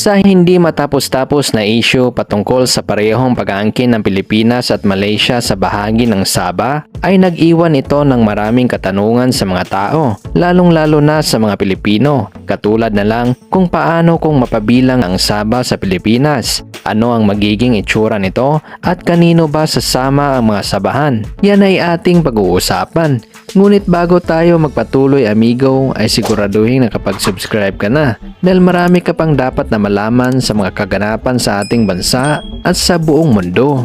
Sa hindi matapos-tapos na issue patungkol sa parehong pag-aangkin ng Pilipinas at Malaysia sa bahagi ng Sabah, ay nag-iwan ito ng maraming katanungan sa mga tao, lalong-lalo na sa mga Pilipino. Katulad na lang kung paano kung mapabilang ang Sabah sa Pilipinas, ano ang magiging itsura nito at kanino ba sasama ang mga sabahan. Yan ay ating pag-uusapan. Ngunit bago tayo magpatuloy amigo ay siguraduhin na kapag subscribe ka na dahil marami ka pang dapat na malaman sa mga kaganapan sa ating bansa at sa buong mundo.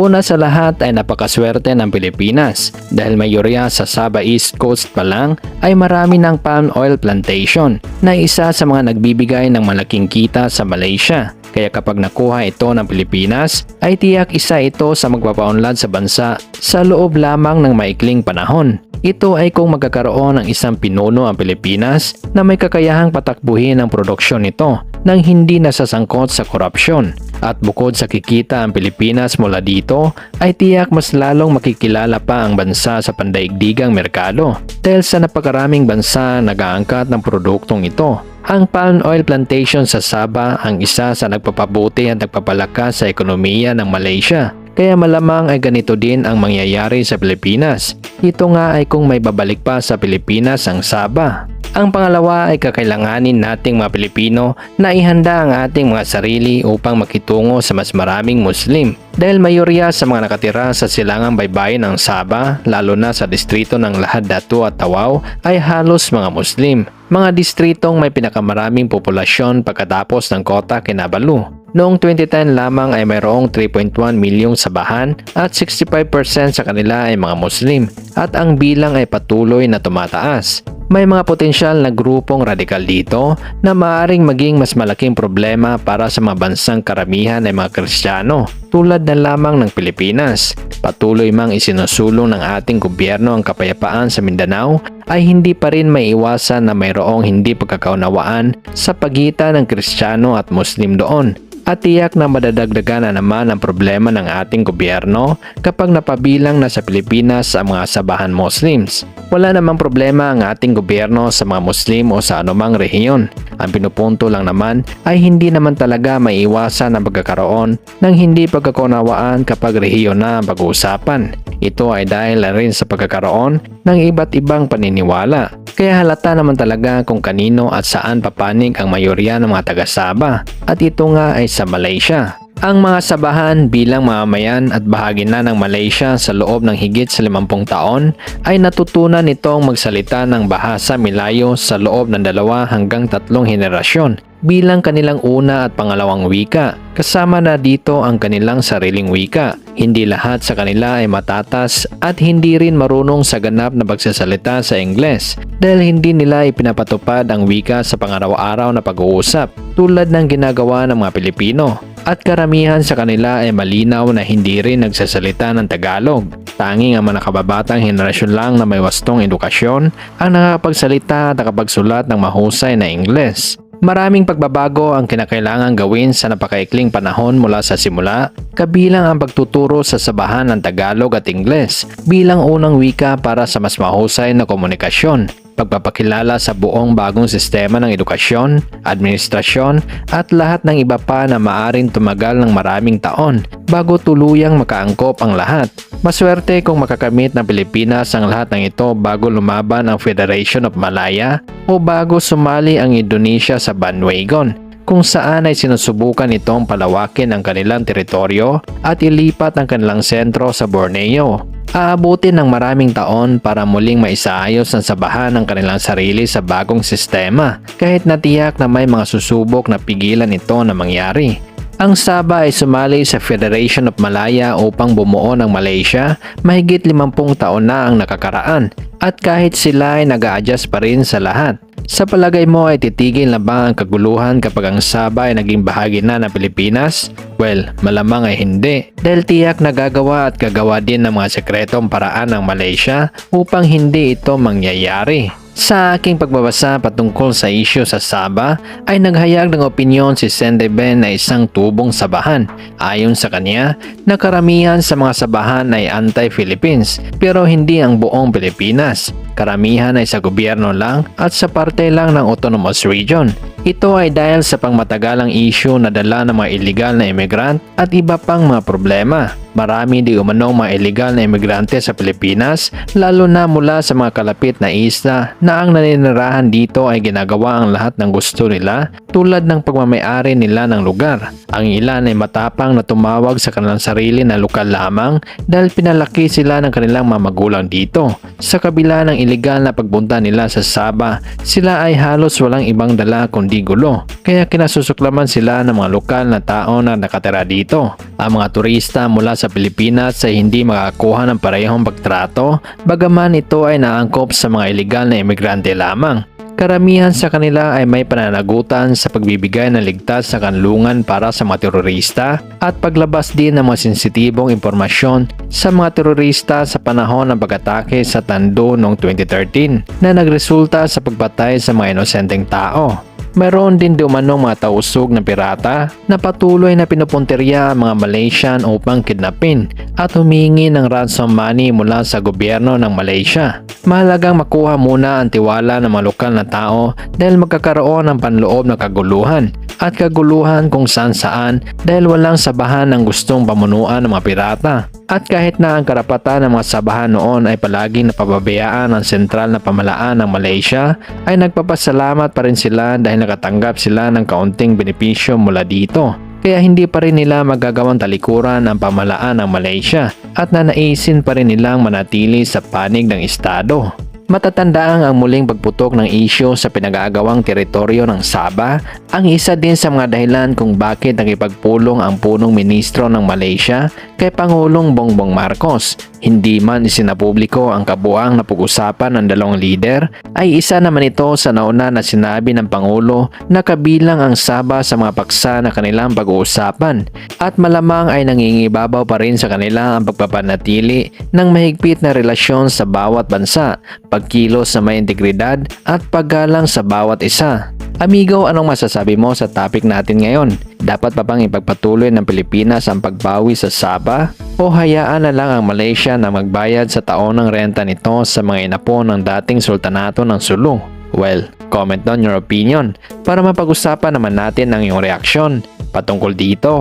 Una sa lahat ay napakaswerte ng Pilipinas dahil mayorya sa Sabah East Coast pa lang ay marami ng palm oil plantation na isa sa mga nagbibigay ng malaking kita sa Malaysia. Kaya kapag nakuha ito ng Pilipinas, ay tiyak isa ito sa magpapaunlad sa bansa sa loob lamang ng maikling panahon. Ito ay kung magkakaroon ng isang pinuno ang Pilipinas na may kakayahang patakbuhin ang produksyon nito nang hindi nasasangkot sa korupsyon. At bukod sa kikita ang Pilipinas mula dito, ay tiyak mas lalong makikilala pa ang bansa sa pandaigdigang merkado dahil sa napakaraming bansa nag-aangkat ng produktong ito. Ang palm oil plantation sa Sabah ang isa sa nagpapabuti at nagpapalakas sa ekonomiya ng Malaysia. Kaya malamang ay ganito din ang mangyayari sa Pilipinas. Ito nga ay kung may babalik pa sa Pilipinas ang Sabah. Ang pangalawa ay kakailanganin nating mga Pilipino na ihanda ang ating mga sarili upang makitungo sa mas maraming Muslim. Dahil mayorya sa mga nakatira sa silangang baybayin ng Sabah, lalo na sa distrito ng Lahad Datu at Tawau, ay halos mga Muslim. Mga distritong may pinakamaraming populasyon pagkatapos ng kota Kinabalu. Noong 2010 lamang ay mayroong 3.1 milyong sabahan at 65% sa kanila ay mga Muslim at ang bilang ay patuloy na tumataas. May mga potensyal na grupong radikal dito na maaring maging mas malaking problema para sa mga bansang karamihan ay mga Kristiyano tulad na lamang ng Pilipinas. Patuloy mang isinusulong ng ating gobyerno ang kapayapaan sa Mindanao ay hindi pa rin maiwasan na mayroong hindi pagkakaunawaan sa pagitan ng Kristiyano at Muslim doon at tiyak na madadagdagan na naman ang problema ng ating gobyerno kapag napabilang na sa Pilipinas ang mga sabahan Muslims. Wala namang problema ang ating gobyerno sa mga Muslim o sa anumang rehiyon. Ang pinupunto lang naman ay hindi naman talaga maiwasan ang pagkakaroon ng hindi pagkakunawaan kapag rehiyon na ang pag-uusapan. Ito ay dahil rin sa pagkakaroon ng iba't ibang paniniwala. Kaya halata naman talaga kung kanino at saan papanig ang mayorya ng mga taga-Saba at ito nga ay sa Malaysia. Ang mga sabahan bilang mamamayan at bahagi na ng Malaysia sa loob ng higit sa 50 taon ay natutunan nitong magsalita ng bahasa Milayo sa loob ng dalawa hanggang tatlong henerasyon bilang kanilang una at pangalawang wika. Kasama na dito ang kanilang sariling wika. Hindi lahat sa kanila ay matatas at hindi rin marunong sa ganap na pagsasalita sa Ingles dahil hindi nila ipinapatupad ang wika sa pangaraw-araw na pag-uusap tulad ng ginagawa ng mga Pilipino at karamihan sa kanila ay malinaw na hindi rin nagsasalita ng Tagalog. Tanging ang mga nakababatang henerasyon lang na may wastong edukasyon ang nakakapagsalita at nakapagsulat ng mahusay na Ingles. Maraming pagbabago ang kinakailangan gawin sa napakaikling panahon mula sa simula, kabilang ang pagtuturo sa sabahan ng Tagalog at Ingles bilang unang wika para sa mas mahusay na komunikasyon pagpapakilala sa buong bagong sistema ng edukasyon, administrasyon at lahat ng iba pa na maaring tumagal ng maraming taon bago tuluyang makaangkop ang lahat. Maswerte kung makakamit ng Pilipinas ang lahat ng ito bago lumaban ang Federation of Malaya o bago sumali ang Indonesia sa bandwagon kung saan ay sinusubukan itong palawakin ang kanilang teritoryo at ilipat ang kanilang sentro sa Borneo. Aabutin ng maraming taon para muling maisaayos ang sabahan ng kanilang sarili sa bagong sistema kahit natiyak na may mga susubok na pigilan ito na mangyari. Ang Sabah ay sumali sa Federation of Malaya upang bumuo ng Malaysia mahigit 50 taon na ang nakakaraan at kahit sila ay nag adjust pa rin sa lahat. Sa palagay mo ay titigil na ba ang kaguluhan kapag ang Sabah ay naging bahagi na ng Pilipinas? Well, malamang ay hindi dahil tiyak na gagawa at gagawa din ng mga sekretong paraan ng Malaysia upang hindi ito mangyayari. Sa aking pagbabasa patungkol sa isyu sa Sabah ay naghayag ng opinyon si Sendeben na isang tubong sabahan. Ayon sa kanya, na karamihan sa mga sabahan ay anti-Philippines pero hindi ang buong Pilipinas. Karamihan ay sa gobyerno lang at sa parte lang ng autonomous region. Ito ay dahil sa pangmatagalang issue na dala ng mga illegal na immigrant at iba pang mga problema. Marami di umanong mga illegal na imigrante sa Pilipinas, lalo na mula sa mga kalapit na isla na ang naninirahan dito ay ginagawa ang lahat ng gusto nila tulad ng pagmamayari nila ng lugar. Ang ilan ay matapang na tumawag sa kanilang sarili na lokal lamang dahil pinalaki sila ng kanilang mga magulang dito. Sa kabila ng illegal na pagbunta nila sa Saba, sila ay halos walang ibang dala kundi gulo. Kaya kinasusuklaman sila ng mga lokal na tao na nakatira dito. Ang mga turista mula sa Pilipinas ay hindi makakuha ng parehong pagtrato, bagaman ito ay naangkop sa mga illegal na imigrante lamang. Karamihan sa kanila ay may pananagutan sa pagbibigay ng ligtas na kanlungan para sa mga terorista at paglabas din ng mga sensitibong impormasyon sa mga terorista sa panahon ng pag-atake sa Tando noong 2013 na nagresulta sa pagpatay sa mga inosenteng tao. Mayroon din di umanong mga tausog ng pirata na patuloy na pinupunteriya ang mga Malaysian upang kidnapin at humingi ng ransom money mula sa gobyerno ng Malaysia. Mahalagang makuha muna ang tiwala ng mga lokal na tao dahil magkakaroon ng panloob na kaguluhan at kaguluhan kung saan saan dahil walang sabahan ng gustong pamunuan ng mga pirata. At kahit na ang karapatan ng mga sabahan noon ay palaging napababayaan ng sentral na pamalaan ng Malaysia, ay nagpapasalamat pa rin sila dahil nakatanggap sila ng kaunting benepisyo mula dito. Kaya hindi pa rin nila magagawang talikuran ang pamalaan ng Malaysia at nanaisin pa rin nilang manatili sa panig ng Estado. Matatandaang ang muling pagputok ng isyo sa pinag-aagawang teritoryo ng Sabah ang isa din sa mga dahilan kung bakit nakipagpulong ang punong ministro ng Malaysia kay Pangulong Bongbong Marcos. Hindi man isinapubliko ang kabuang na pag-usapan ng dalawang lider ay isa naman ito sa nauna na sinabi ng Pangulo na kabilang ang Sabah sa mga paksa na kanilang pag-uusapan at malamang ay nangingibabaw pa rin sa kanila ang pagpapanatili ng mahigpit na relasyon sa bawat bansa, pagkilos sa may integridad at paggalang sa bawat isa. Amigo, anong masasabi mo sa topic natin ngayon? Dapat pa bang ipagpatuloy ng Pilipinas ang pagbawi sa Sabah? O hayaan na lang ang Malaysia na magbayad sa taon ng renta nito sa mga inapo ng dating sultanato ng Sulu? Well, comment down your opinion para mapag-usapan naman natin ang iyong reaksyon patungkol dito.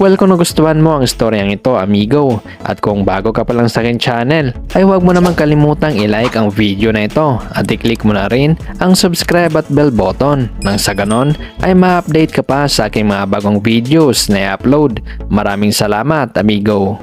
Well, kung nagustuhan mo ang storyang ito, amigo, at kung bago ka pa lang sa akin channel, ay huwag mo naman kalimutang i-like ang video na ito at i-click mo na rin ang subscribe at bell button nang sa ganon ay ma-update ka pa sa aking mga bagong videos na i-upload. Maraming salamat, amigo!